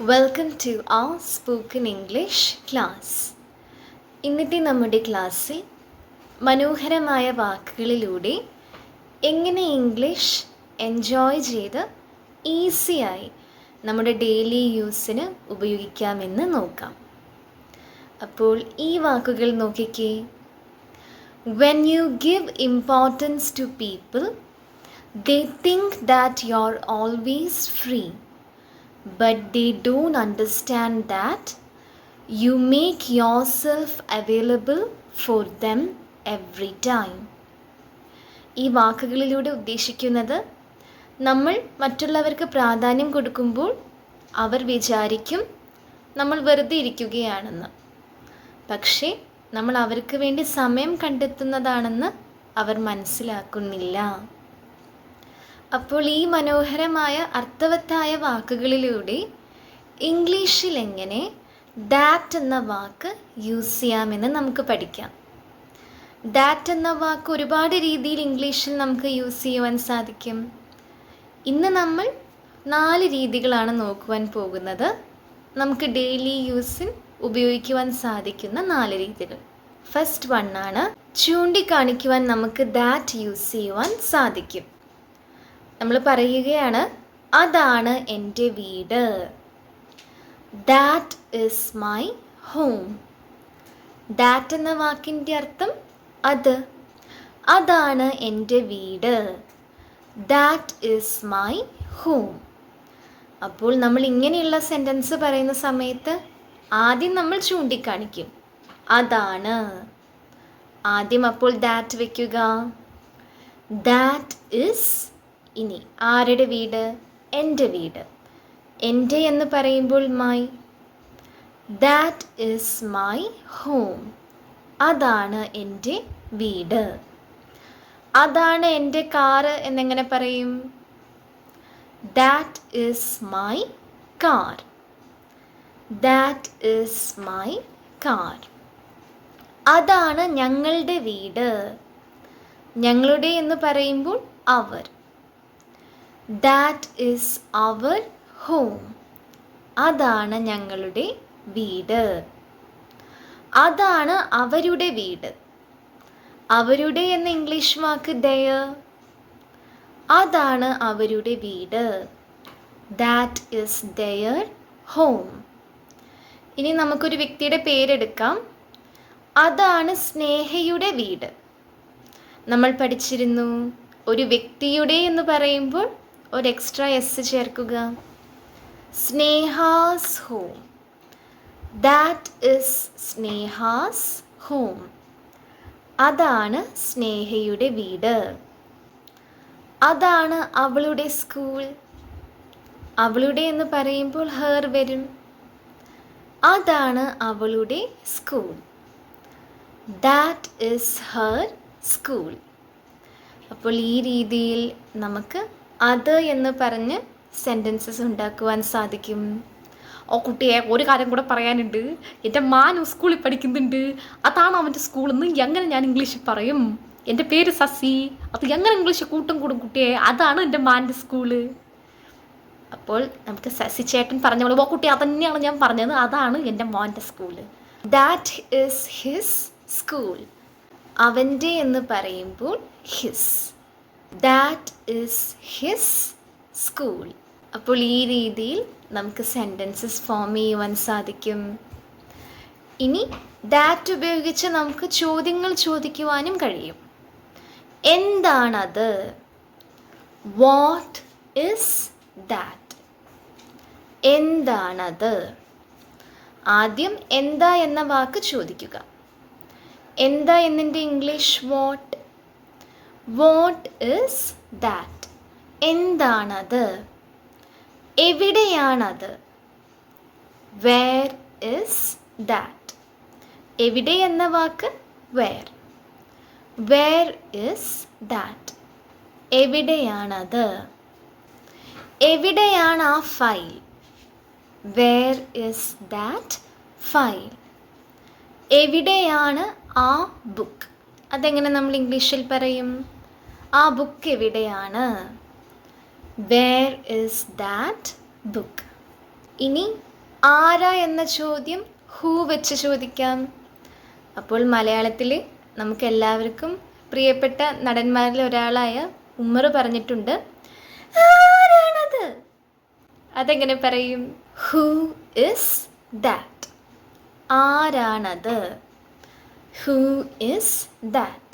Welcome to a spoken English class ഇന്നത്തെ നമ്മുടെ ക്ലാസ്സിൽ മനോഹരമായ വാക്കുകളിലൂടെ എങ്ങനെ ഇംഗ്ലീഷ് എൻജോയ് ചെയ്ത് ഈസിയായി നമ്മുടെ ഡെയിലി യൂസിന് ഉപയോഗിക്കാമെന്ന് നോക്കാം. അപ്പോൾ ഈ വാക്കുകൾ നോക്കിക്കേ. When you give importance to people they think that you are always free but they don't understand that you make yourself available for them every time. ഈ വാക്കുകളിലൂടെ ഉദ്ദേശിക്കുന്നത് നമ്മൾ മറ്റുള്ളവർക്ക് പ്രാധാന്യം കൊടുക്കുമ്പോൾ അവർ വിചാരിക്കും നമ്മൾ വെറുതെ ഇരിക്കുകയാണെന്ന് പക്ഷേ നമ്മൾ അവർക്ക് വേണ്ടി സമയം കണ്ടെത്തുന്നതാണെന്ന് അവർ മനസ്സിലാക്കുന്നില്ല അപ്പോൾ ഈ മനോഹരമായ അർത്ഥവത്തായ വാക്കുകളിലൂടെ ഇംഗ്ലീഷിൽ എങ്ങനെ ദാറ്റ് എന്ന വാക്ക് യൂസ് ചെയ്യാമെന്ന് നമുക്ക് പഠിക്കാം. ദാറ്റ് എന്ന വാക്ക് ഒരുപാട് രീതിയിൽ ഇംഗ്ലീഷിൽ നമുക്ക് യൂസ് ചെയ്യുവാൻ സാധിക്കും. ഇന്ന് നമ്മൾ നാല് രീതികളാണ് നോക്കുവാൻ പോകുന്നത്. നമുക്ക് ഡെയിലി യൂസിൽ ഉപയോഗിക്കുവാൻ സാധിക്കുന്ന നാല് രീതികൾ. ഫസ്റ്റ് വണ്ണാണ് ചൂണ്ടിക്കാണിക്കുവാൻ നമുക്ക് ദാറ്റ് യൂസ് ചെയ്യുവാൻ സാധിക്കും. നമ്മൾ പറയുകയാണ് അതാണ് എന്റെ വീട്. That is my home that എന്ന വാക്കിന്റെ അർത്ഥം അത്. അതാണ് എന്റെ വീട്. ദാറ്റ് ഇസ് മൈ ഹോം അപ്പോൾ നമ്മൾ ഇങ്ങനെയുള്ള സെന്റൻസ് പറയുന്ന സമയത്ത് ആദ്യം നമ്മൾ ചൂണ്ടിക്കാണിക്കും. അതാണ്. ആദ്യം അപ്പോൾ ദാറ്റ് വയ്ക്കുക ദാറ്റ് ഇസ് ഇനി ആരുടെ വീട്? എന്റെ വീട്. എന്റെ എന്ന് പറയുമ്പോൾ my that is my home അതാണ് എന്റെ വീട്. അതാണ് എന്റെ കാറ് എന്നെങ്ങനെ പറയും? That is my car that is my car അതാണ് ഞങ്ങളുടെ വീട്. ഞങ്ങളുടെ എന്ന് പറയുമ്പോൾ our. That is our home അതാണ് ഞങ്ങളുടെ വീട്. അതാണ് അവരുടെ വീട്. അവരുടെ എന്ന ഇംഗ്ലീഷ് വാക്ക് ദയ അതാണ് അവരുടെ വീട്. ദാറ്റ് ഇസ് ദയർ ഹോം ഇനി നമുക്കൊരു വ്യക്തിയുടെ പേരെടുക്കാം. അതാണ് സ്നേഹയുടെ വീട്. നമ്മൾ പഠിച്ചിരുന്നു. ഒരു വ്യക്തിയുടെ എന്ന് പറയുമ്പോൾ ഒരു എക്സ്ട്രാ എസ് ചേർക്കുക. Sneha's home. That is Sneha's home. അതാണ് സ്നേഹയുടെ വീട്. അതാണ് അവളുടെ സ്കൂൾ. അവളുടെ എന്ന് പറയുമ്പോൾ ഹർ വരും. അതാണ് അവളുടെ school that is her school അപ്പോൾ ഈ രീതിയിൽ നമുക്ക് അത് എന്ന് പറഞ്ഞ് സെന്റൻസസ് ഉണ്ടാക്കുവാൻ സാധിക്കും. ഓ കുട്ടിയെ ഒരു കാര്യം കൂടെ പറയാനുണ്ട്. എന്റെ മാൻ സ്കൂളിൽ പഠിക്കുന്നുണ്ട്. അതാണ് അവന്റെ സ്കൂളിൽ നിന്ന് എങ്ങനെ ഞാൻ ഇംഗ്ലീഷിൽ പറയും? എന്റെ പേര് സസി. അത് എങ്ങനെ ഇംഗ്ലീഷ് കൂട്ടും കൂടും കുട്ടിയെ? അതാണ് എന്റെ മാന്റെ സ്കൂൾ അപ്പോൾ നമുക്ക് സസി ചേട്ടൻ പറഞ്ഞ പോലെ ഓ കുട്ടി അതന്നെയാണ് ഞാൻ പറഞ്ഞത്. അതാണ് എന്റെ മോന്റെ school that is his school അവന്റെ എന്ന് പറയുമ്പോൾ his that is his school അപ്പോൾ ഈ രീതിയിൽ നമുക്ക് സെന്റൻസസ് ഫോം ചെയ്യുവാൻ സാധിക്കും. ഇനി ദാറ്റ് ഉപയോഗിച്ച് നമുക്ക് ചോദ്യങ്ങൾ ചോദിക്കുവാനും കഴിയും. എന്താണത്? വാട്ട് ഇസ് ദാറ്റ് എന്താണത്? ആദ്യം എന്താ എന്ന വാക്ക് ചോദിക്കുക. എന്താ എന്നതിന്റെ English what what is that എന്താണത്? എവിടെയാണത്? വേർ ഇസ് ദാറ്റ് എവിടെ എന്ന വാക്ക്? വേർ വേർ ഇസ് ദാറ്റ് എവിടെയാണത്? എവിടെയാണ് ആ file where is that file എവിടെയാണ് ആ ബുക്ക് അതെങ്ങനെ നമ്മൾ ഇംഗ്ലീഷിൽ പറയും? ആ ബുക്ക് എവിടെയാണ്? വേർ ഇസ് ദാറ്റ് ബുക്ക് ഇനി ആരാ എന്ന ചോദ്യം ഹൂ വെച്ച് ചോദിക്കാം. അപ്പോൾ മലയാളത്തിൽ നമുക്ക് എല്ലാവർക്കും പ്രിയപ്പെട്ട നടന്മാരിൽ ഒരാളായ ഉമ്മർ പറഞ്ഞിട്ടുണ്ട്. ആരാണത്? അതെങ്ങനെ പറയും? ഹൂ ഇസ് ദാറ്റ് ആരാണത്? ഹൂ ഇസ് ദാറ്റ്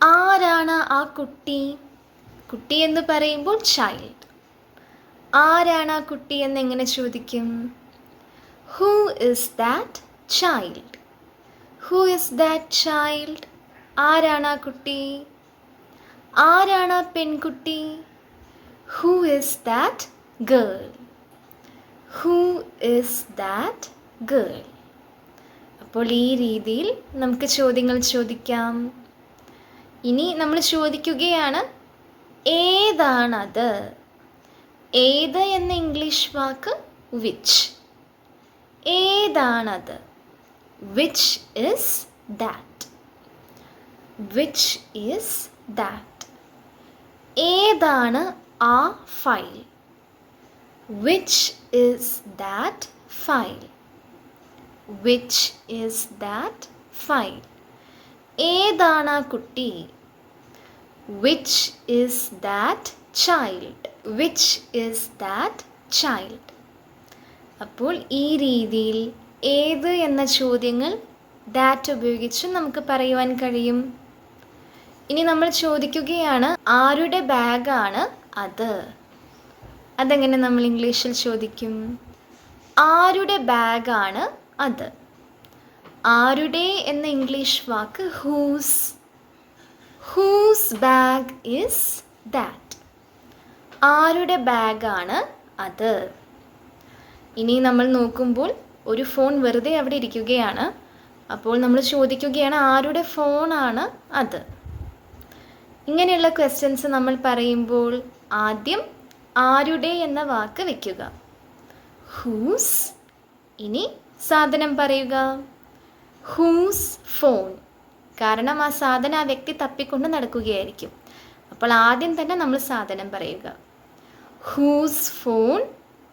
ആരാണ് ആ കുട്ടി? കുട്ടി എന്ന് പറയുമ്പോൾ ചൈൽഡ് ആരാണ് ആ കുട്ടി എന്ന് എങ്ങനെ ചോദിക്കും? Who is that child who is that child ആരാണ് ആ കുട്ടി? ആരാണ് ആ പെൺകുട്ടി? Who is that girl who is that girl അപ്പോൾ ഈ രീതിയിൽ നമുക്ക് ചോദ്യങ്ങൾ ചോദിക്കാം. ഇനി നമ്മൾ ചോദിക്കുകയാണ് ഏതാണത്? ഏത് എന്ന ഇംഗ്ലീഷ് വാക്ക് വിച്ച് ഏതാണത്? Which is that which is that ഏതാണ് ആ file which is that file which is that file ഏതാണ് ആ കുട്ടി? Which is that child which is that child അപ്പോൾ ഈ രീതിയിൽ ഏത് എന്ന ചോദ്യങ്ങൾ ദാറ്റ് ഉപയോഗിച്ച് നമുക്ക് പറയുവാൻ കഴിയും. ഇനി നമ്മൾ ചോദിക്കുകയാണ് ആരുടെ ബാഗാണ് അത്? അതെങ്ങനെ നമ്മൾ ഇംഗ്ലീഷിൽ ചോദിക്കും? ആരുടെ ബാഗാണ് അത്? ആരുടെ എന്ന English walk whose whose bag is that ആരുടെ ബാഗാണ് അത്? ഇനി നമ്മൾ നോക്കുമ്പോൾ ഒരു ഫോൺ വെറുതെ അവിടെ ഇരിക്കുകയാണ്. അപ്പോൾ നമ്മൾ ചോദിക്കുകയാണ് ആരുടെ ഫോണാണ് അത്? ഇങ്ങനെയുള്ള ക്വസ്റ്റ്യൻസ് നമ്മൾ പറയുമ്പോൾ ആദ്യം ആരുടെ എന്ന വാക്ക് വയ്ക്കുക ഹൂസ് ഇനി സാധനം പറയുക. ഹൂസ് ഫോൺ കാരണം ആ സാധനം ആ വ്യക്തി തപ്പിക്കൊണ്ട് നടക്കുകയായിരിക്കും. അപ്പോൾ ആദ്യം തന്നെ നമ്മൾ സാധനം പറയുക. ഹൂസ് ഫോൺ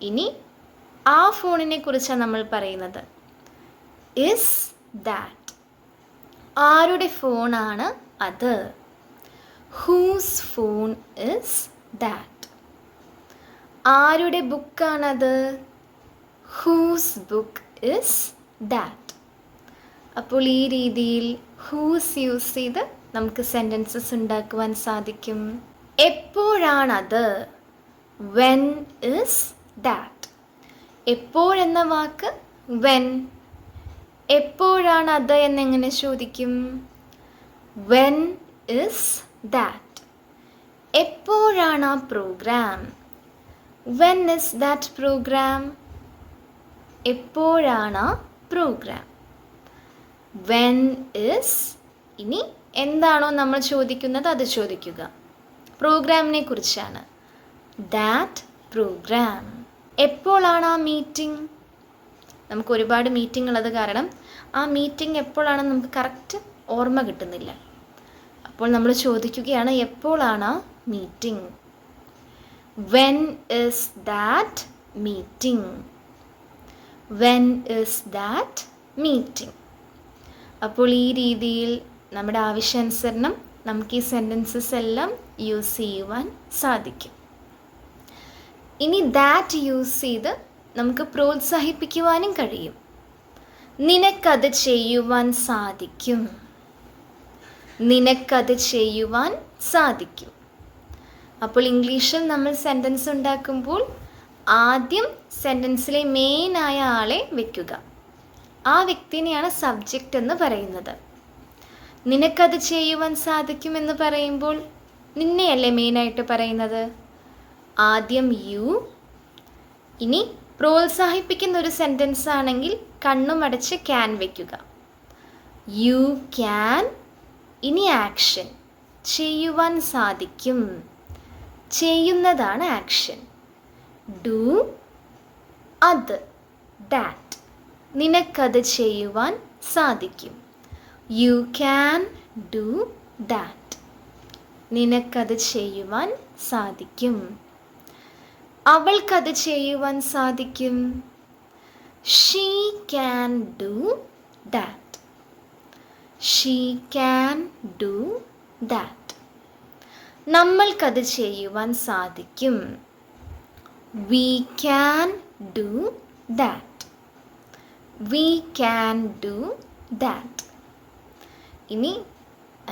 ഇനി ആ ഫോണിനെ കുറിച്ചാണ് നമ്മൾ പറയുന്നത്. ഇസ് ദാറ്റ് ആരുടെ ഫോണാണ് അത്? ഹൂസ് ഫോൺ ഇസ് ദാറ്റ് ആരുടെ ബുക്കാണത് ഹൂസ് ബുക്ക് ഇസ് ദാറ്റ് അപ്പോൾ ഈ രീതിയിൽ ഹൂസ് യൂസ് ചെയ്ത് നമുക്ക് സെന്റൻസസ് ഉണ്ടാക്കുവാൻ സാധിക്കും. എപ്പോഴാണത്? വെൻ ഇസ് ദാറ്റ് എപ്പോഴെന്ന വാക്ക്? വെൻ എപ്പോഴാണ് അത് എന്നെങ്ങനെ ചോദിക്കും? വെൻ ഇസ് ദാറ്റ് എപ്പോഴാണ് ആ programme when is that programme എപ്പോഴാണ് പ്രോഗ്രാം വെൻ ഇസ് ഇനി എന്താണോ നമ്മൾ ചോദിക്കുന്നത് അത് ചോദിക്കുക. പ്രോഗ്രാമിനെ കുറിച്ചാണ്. ദാറ്റ് പ്രോഗ്രാം എപ്പോഴാണ് ആ മീറ്റിംഗ് നമുക്ക് ഒരുപാട് മീറ്റിംഗ് ഉള്ളത് കാരണം ആ മീറ്റിംഗ് എപ്പോഴാണെന്ന് നമുക്ക് കറക്റ്റ് ഓർമ്മ കിട്ടുന്നില്ല. അപ്പോൾ നമ്മൾ ചോദിക്കുകയാണ് എപ്പോഴാണ് ആ meeting when is that meeting when is that meeting അപ്പോൾ ഈ രീതിയിൽ നമ്മുടെ ആവശ്യാനുസരണം നമുക്ക് ഈ സെന്റൻസസ് എല്ലാം യൂസ് ചെയ്യുവാൻ സാധിക്കും. ഇനി ദാറ്റ് യൂസ് ചെയ്ത് നമുക്ക് പ്രോത്സാഹിപ്പിക്കുവാനും കഴിയും. നിനക്കത് ചെയ്യുവാൻ സാധിക്കും. നിനക്കത് ചെയ്യുവാൻ സാധിക്കും. അപ്പോൾ ഇംഗ്ലീഷിൽ നമ്മൾ സെന്റൻസ് ഉണ്ടാക്കുമ്പോൾ ആദ്യം സെന്റൻസിലെ മെയിനായ ആളെ വെക്കുക. ആ വ്യക്തിനെയാണ് സബ്ജക്റ്റ് എന്ന് പറയുന്നത്. നിനക്കത് ചെയ്യുവാൻ സാധിക്കുമെന്ന് പറയുമ്പോൾ നിന്നെയല്ലേ മെയിനായിട്ട് പറയുന്നത്? ആദ്യം യു ഇനി പ്രോത്സാഹിപ്പിക്കുന്ന ഒരു സെന്റൻസ് ആണെങ്കിൽ കണ്ണുമടച്ച് ക്യാൻ വയ്ക്കുക യു ക്യാൻ ഇനി ആക്ഷൻ ചെയ്യുവാൻ സാധിക്കും. ചെയ്യുന്നതാണ് ആക്ഷൻ ഡു അത്. ദാറ്റ് നിനക്കത് ചെയ്യുവാൻ സാധിക്കും. യു ക്യാൻ ഡു ദാറ്റ് നിനക്കത് ചെയ്യുവാൻ സാധിക്കും. അവൾക്കത് ചെയ്യുവാൻ സാധിക്കും. She can do that she can do that നമ്മൾക്കത് ചെയ്യുവാൻ സാധിക്കും. We can do that we can do that ഇനി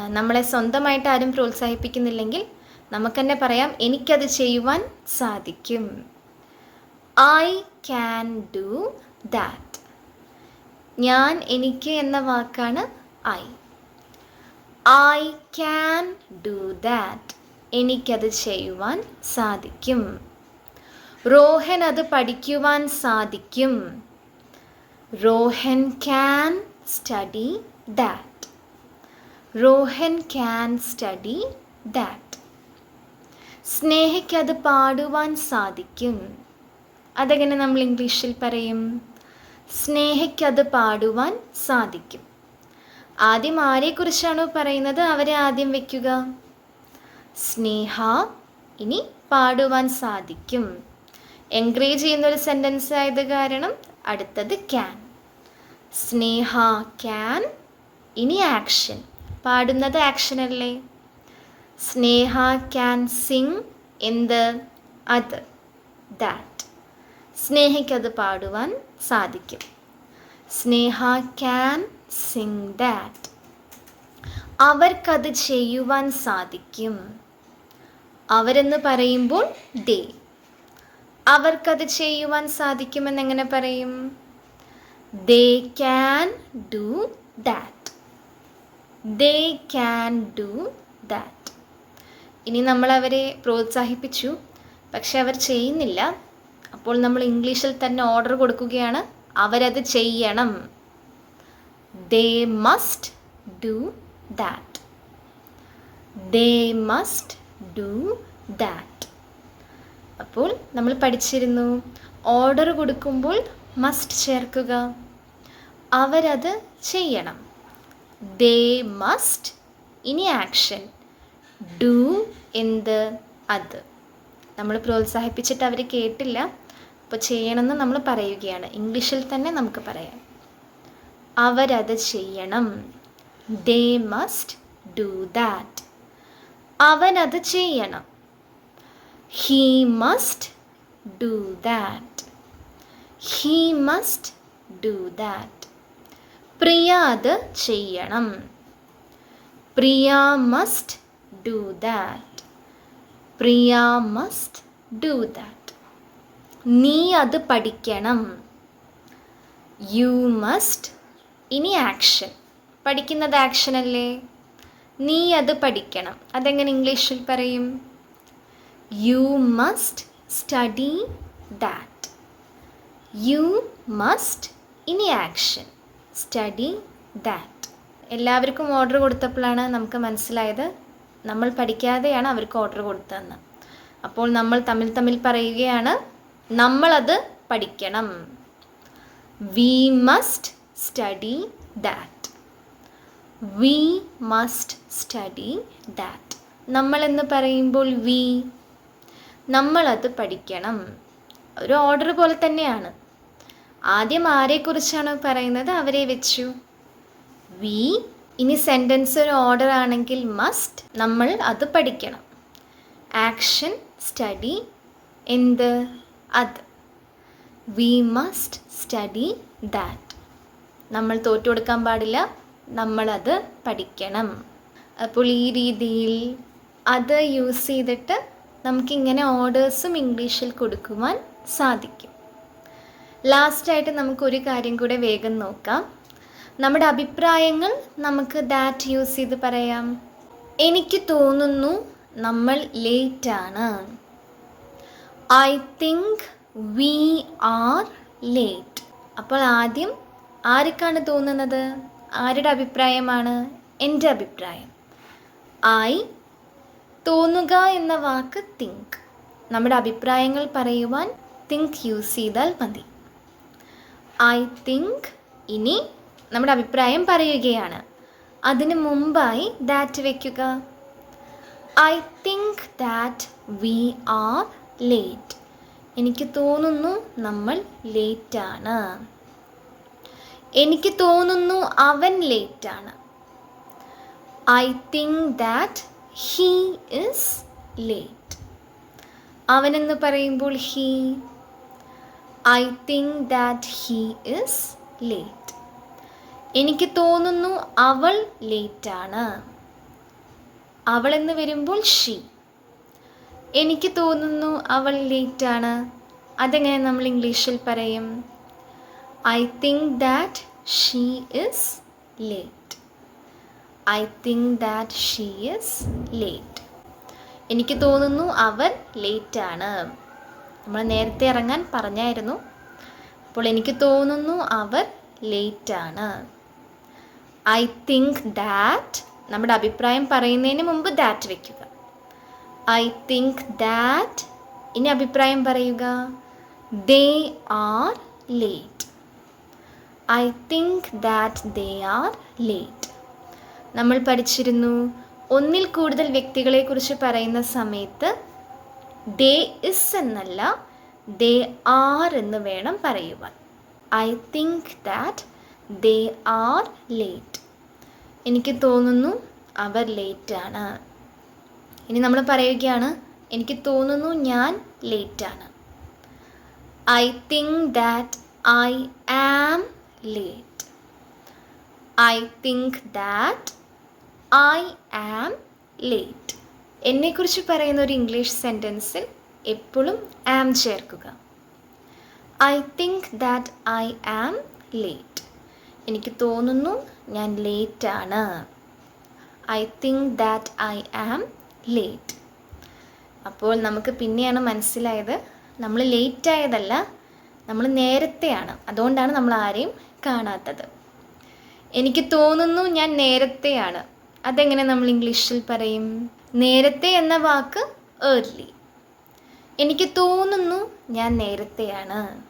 നമ്മളെ സ്വന്തമായിട്ട് ആരും പ്രോത്സാഹിപ്പിക്കുന്നില്ലെങ്കിൽ നമുക്ക് തന്നെ പറയാം എനിക്കത് ചെയ്യുവാൻ സാധിക്കും. ഐ ക്യാൻ ഡു ദാറ്റ് ഞാൻ എനിക്ക് എന്ന വാക്കാണ് I I can do that എനിക്കത് ചെയ്യുവാൻ സാധിക്കും. റോഹൻ അത് പഠിക്കുവാൻ സാധിക്കും. Rohan can study that Rohan can study that സ്നേഹയ്ക്കത് പാടുവാൻ സാധിക്കും. അതെങ്ങനെ നമ്മൾ ഇംഗ്ലീഷിൽ പറയും? സ്നേഹയ്ക്കത് പാടുവാൻ സാധിക്കും. ആദ്യം ആരെക്കുറിച്ചാണോ പറയുന്നത്? അവരെ ആദ്യം വെക്കുക. സ്നേഹ ഇനി പാടുവാൻ സാധിക്കും. എൻകറേജ് ചെയ്യുന്ന ഒരു സെന്റൻസ് ആയത് കാരണം അടുത്തത് ക്യാൻ സ്നേഹ ക്യാൻ ഇനി ആക്ഷൻ. പാടുന്നത് ആക്ഷൻ അല്ലേ? സ്നേഹ ക്യാൻ സിങ് എന്ത് അത് ദാറ്റ്. സ്നേഹയ്ക്കത് പാടുവാൻ സാധിക്കും. Sneha can sing that. അവർക്കത് ചെയ്യുവാൻ സാധിക്കും. അവരെന്ന് പറയുമ്പോൾ ദേ. അവർക്കത് ചെയ്യുവാൻ സാധിക്കുമെന്ന് എങ്ങനെ പറയും? They can do that they can do that ഇനി നമ്മൾ അവരെ പ്രോത്സാഹിപ്പിച്ചു. പക്ഷെ അവർ ചെയ്യുന്നില്ല. അപ്പോൾ നമ്മൾ ഇംഗ്ലീഷിൽ തന്നെ ഓർഡർ കൊടുക്കുകയാണ്. അവരത് ചെയ്യണം. They must do that they must do that അപ്പോൾ നമ്മൾ പഠിച്ചിരുന്നു. ഓർഡർ കൊടുക്കുമ്പോൾ മസ്റ്റ് ചേർക്കുക. അവരത് ചെയ്യണം. ദേ മസ്റ്റ് ഇനി ആക്ഷൻ ഡു എന്ത്? അത്. നമ്മൾ പ്രോത്സാഹിപ്പിച്ചിട്ട് അവർ കേട്ടില്ല. അപ്പോൾ ചെയ്യണമെന്ന് നമ്മൾ പറയുകയാണ്. ഇംഗ്ലീഷിൽ തന്നെ നമുക്ക് പറയാം. അവരത് ചെയ്യണം. ദേ മസ്റ്റ് ഡു ദാറ്റ് അവനത് ചെയ്യണം. He must do that he must do that Priya അത് ചെയ്യണം. Priya must do that Priya must do that നീ അത് പഠിക്കണം. യു മസ്റ്റ് ഇനി ആക്ഷൻ പഠിക്കുന്നത് ആക്ഷൻ അല്ലേ? നീ അത് പഠിക്കണം. അതെങ്ങനെ ഇംഗ്ലീഷിൽ പറയും? You must study that you must ഇനി ആക്ഷൻ സ്റ്റഡി ദാറ്റ്. എല്ലാവർക്കും ഓർഡർ കൊടുത്തപ്പോഴാണ് നമുക്ക് മനസ്സിലായത് നമ്മൾ പഠിക്കാതെയാണ് അവർക്ക് ഓർഡർ കൊടുത്തതെന്ന്. അപ്പോൾ നമ്മൾ തമ്മിൽ തമ്മിൽ പറയുകയാണ് നമ്മളത് പഠിക്കണം. We must study that we must study that നമ്മളെന്ന് പറയുമ്പോൾ വി നമ്മളത് പഠിക്കണം. ഒരു ഓർഡർ പോലെ തന്നെയാണ്. ആദ്യം ആരെക്കുറിച്ചാണ് പറയുന്നത്? അവരെ വെച്ചു. വി. ഇനി സെന്റൻസ് ഒരു ഓർഡർ ആണെങ്കിൽ മസ്റ്റ് നമ്മൾ അത് പഠിക്കണം. ആക്ഷൻ സ്റ്റഡി എന്ത്? അത്. വി മസ്റ്റ് സ്റ്റഡി ദാറ്റ് നമ്മൾ തോറ്റു കൊടുക്കാൻ പാടില്ല. നമ്മളത് പഠിക്കണം. അപ്പോൾ ഈ രീതിയിൽ അത് യൂസ് ചെയ്തിട്ട് നമുക്കിങ്ങനെ ഓർഡേഴ്സും ഇംഗ്ലീഷിൽ കൊടുക്കുവാൻ സാധിക്കും. ലാസ്റ്റായിട്ട് നമുക്കൊരു കാര്യം കൂടെ വേഗം നോക്കാം. നമ്മുടെ അഭിപ്രായങ്ങൾ നമുക്ക് ദാറ്റ് യൂസ് ചെയ്ത് പറയാം. എനിക്ക് തോന്നുന്നു നമ്മൾ ലേറ്റാണ് I think we are late അപ്പോൾ ആദ്യം ആർക്കാണ് തോന്നുന്നത്? ആരുടെ അഭിപ്രായമാണ്? എന്റെ അഭിപ്രായം. ഐ തോന്നുക എന്ന വാക്ക് തിങ്ക് നമ്മുടെ അഭിപ്രായങ്ങൾ പറയുവാൻ തിങ്ക് യൂസ് ചെയ്താൽ മതി. ഐ തിങ്ക് ഇനി നമ്മുടെ അഭിപ്രായം പറയുകയാണ്. അതിന് മുമ്പായി ദാറ്റ് വയ്ക്കുക I think that we are late എനിക്ക് തോന്നുന്നു നമ്മൾ ലേറ്റാണ് എനിക്ക് തോന്നുന്നു അവൻ ലേറ്റാണ് I think that he is late അവനെന്ന് പറയുമ്പോൾ he I think that he is late എനിക്ക് തോന്നുന്നു അവൾ ലേറ്റാണ്. അവൾ എന്ന് വരുമ്പോൾ ഷീ എനിക്ക് തോന്നുന്നു അവൾ ലേറ്റാണ്. അതെങ്ങനെ നമ്മൾ ഇംഗ്ലീഷിൽ പറയും? I think that she is late I think that she is late എനിക്ക് തോന്നുന്നു അവൻ ലേറ്റാണ്. നമ്മൾ നേരത്തെ ഇറങ്ങാൻ പറഞ്ഞായിരുന്നു. അപ്പോൾ എനിക്ക് തോന്നുന്നു അവർ ലേറ്റാണ്. ഐ തിങ്ക് ദാറ്റ് നമ്മുടെ അഭിപ്രായം പറയുന്നതിന് മുമ്പ് ദാറ്റ് വെക്കുക. ഐ തിങ്ക് ദാറ്റ് ഇനി അഭിപ്രായം പറയുക. They are late I think that they are late നമ്മൾ പഠിച്ചിരുന്നു. ഒന്നിൽ കൂടുതൽ വ്യക്തികളെക്കുറിച്ച് പറയുന്ന സമയത്ത് ദേ ഇസ് എന്നല്ല ദേ ആർ എന്ന് വേണം പറയുവാൻ. I think that they are late. എനിക്ക് തോന്നുന്നു അവർ ലേറ്റാണ്. ഇനി നമ്മൾ പറയുകയാണ് എനിക്ക് തോന്നുന്നു ഞാൻ ലേറ്റാണ്. I think that I am late. I think that I am late. എന്നെക്കുറിച്ച് പറയുന്ന ഒരു ഇംഗ്ലീഷ് സെന്റൻസിൽ എപ്പോഴും ആം ചേർക്കുക. I think that I am late എനിക്ക് തോന്നുന്നു ഞാൻ ലേറ്റാണ് I think that I am late അപ്പോൾ നമുക്ക് പിന്നെയാണ് മനസ്സിലായത്. നമ്മൾ ലേറ്റ് ആയതല്ല നമ്മൾ നേരത്തെയാണ്. അതുകൊണ്ടാണ് നമ്മൾ ആരെയും കാണാത്തത്. എനിക്ക് തോന്നുന്നു ഞാൻ നേരത്തെയാണ്. അതെങ്ങനെ നമ്മൾ ഇംഗ്ലീഷിൽ പറയും? നേരത്തെ എന്ന വാക്ക് ഏർലി എനിക്ക് തോന്നുന്നു ഞാൻ നേരത്തെയാണ്.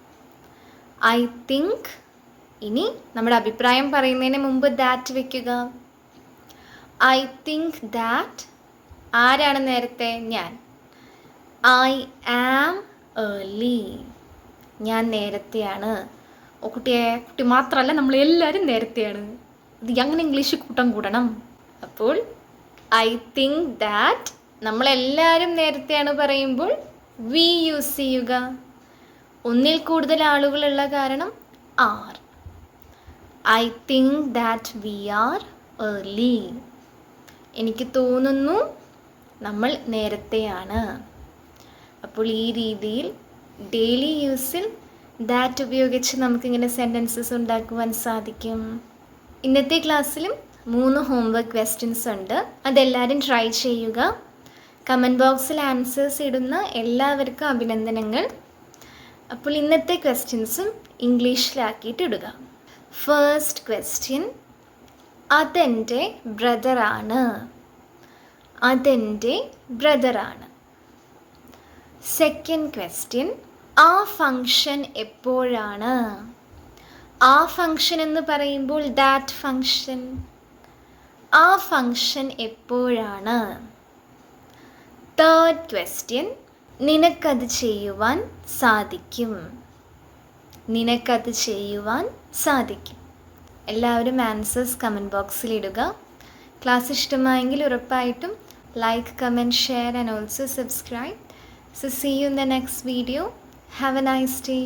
ഐ തിങ്ക് ഇനി നമ്മുടെ അഭിപ്രായം പറയുന്നതിന് മുമ്പ് ദാറ്റ് വെക്കുക. ഐ തിങ്ക് ദാറ്റ് ആരാണ് നേരത്തെ? ഞാൻ. ഐ ആം ഏർലി ഞാൻ നേരത്തെയാണ്. ഓ കുട്ടിയെ കുട്ടി മാത്രമല്ല നമ്മൾ എല്ലാവരും നേരത്തെയാണ്. ഇത് അങ്ങനെ ഇംഗ്ലീഷ് കൂട്ടം കൂടണം. അപ്പോൾ ഐ തിങ്ക് ദാറ്റ് നമ്മളെല്ലാവരും നേരത്തെയാണ് പറയുമ്പോൾ വി യൂസ് ചെയ്യുക. ഒന്നിൽ കൂടുതൽ ആളുകളുള്ള കാരണം are I think that we are early എനിക്ക് തോന്നുന്നു നമ്മൾ നേരത്തെയാണ്. അപ്പോൾ ഈ രീതിയിൽ ഡെയിലി യൂസിൽ ദാറ്റ് ഉപയോഗിച്ച് നമുക്കിങ്ങനെ സെന്റൻസസ് ഉണ്ടാക്കുവാൻ സാധിക്കും. ഇന്നത്തെ ക്ലാസ്സിലും മൂന്ന് ഹോംവർക്ക് ക്വസ്റ്റ്യൻസ് ഉണ്ട്. അതെല്ലാവരും ട്രൈ ചെയ്യുക. കമന്റ് ബോക്സിൽ ആൻസേഴ്സ് ഇടുന്ന എല്ലാവർക്കും അഭിനന്ദനങ്ങൾ. അപ്പോൾ ഇന്നത്തെ ക്വസ്റ്റ്യൻസും ഇംഗ്ലീഷിലാക്കിയിട്ട് ഇടുക. ഫേസ്റ്റ് ക്വസ്റ്റ്യൻ അതെന്റെ ബ്രദറാണ് അതെന്റെ ബ്രദറാണ് സെക്കൻഡ് ക്വസ്റ്റ്യൻ ആ ഫങ്ഷൻ എപ്പോഴാണ്? ആ ഫങ്ഷൻ എന്ന് പറയുമ്പോൾ ദാറ്റ് ഫങ്ഷൻ ആ ഫങ്ഷൻ എപ്പോഴാണ്? തേർഡ് ക്വസ്റ്റ്യൻ നിനക്കത് ചെയ്യുവാൻ സാധിക്കും. നിനക്കത് ചെയ്യുവാൻ സാധിക്കും. എല്ലാവരും ആൻസേഴ്സ് കമന്റ് ബോക്സിൽ ഇടുക. ക്ലാസ് ഇഷ്ടമായെങ്കിൽ ഉറപ്പായിട്ടും like comment share and also subscribe so see you in the next video have a nice day